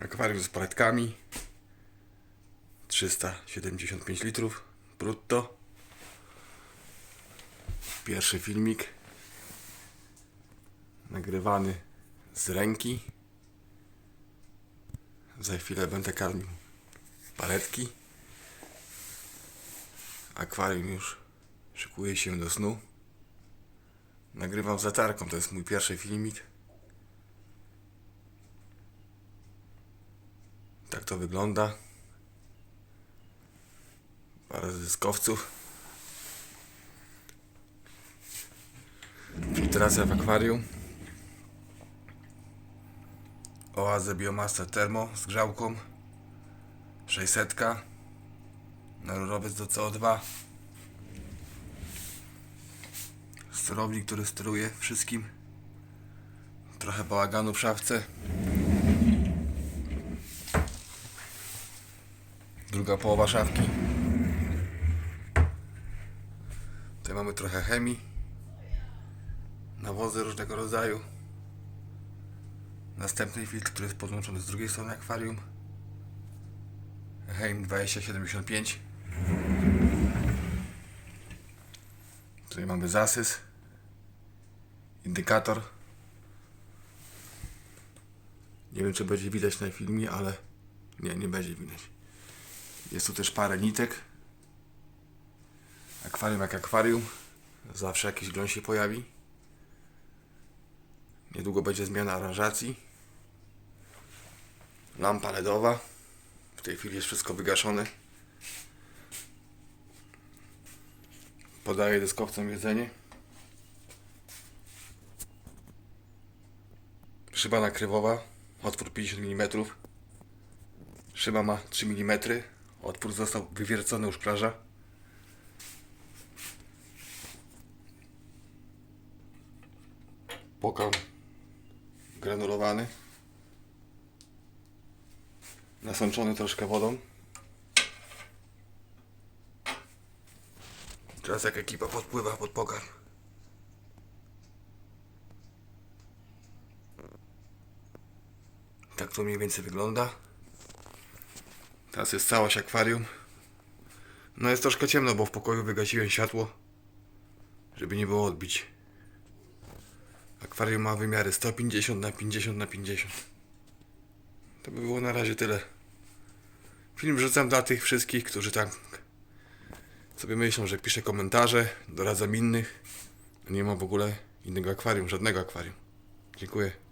Akwarium z paletkami. 375 litrów brutto. Pierwszy filmik. Nagrywany z ręki. Za chwilę będę karmił paletki. Akwarium już szykuje się do snu. Nagrywam z latarką, to jest mój pierwszy filmik. Tak to wygląda. Parę zyskowców. Filtracja w akwarium. Oazę Biomasa Termo z grzałką. 600. Na rurowiec do CO2. Sterownik, który steruje wszystkim. Trochę bałaganu w szafce. Druga połowa szafki. Tutaj mamy trochę chemii. Nawozy różnego rodzaju. Następny filtr, który jest podłączony z drugiej strony akwarium. Heim 2075. Tutaj mamy zasys. Indykator. Nie wiem, czy będzie widać na filmie, ale nie, nie będzie widać. Jest tu też parę nitek. Akwarium jak akwarium. Zawsze jakiś glon się pojawi. Niedługo będzie zmiana aranżacji. Lampa LEDowa. W tej chwili jest wszystko wygaszone. Podaję dyskowcom jedzenie. Szyba nakrywowa. Otwór 50 mm. Szyba ma 3 mm. Otwór został wywiercony u szklarza. Pokarm granulowany. Nasączony troszkę wodą. Teraz jak ekipa podpływa pod pokarm. Tak to mniej więcej wygląda. Teraz jest całość akwarium. No jest troszkę ciemno, bo w pokoju wygasiłem światło, żeby nie było odbić. Akwarium ma wymiary 150 na 50 na 50. To by było na razie tyle. Film wrzucam dla tych wszystkich, którzy tak sobie myślą, że piszę komentarze, doradzam innych. Nie ma w ogóle innego akwarium, żadnego akwarium. Dziękuję.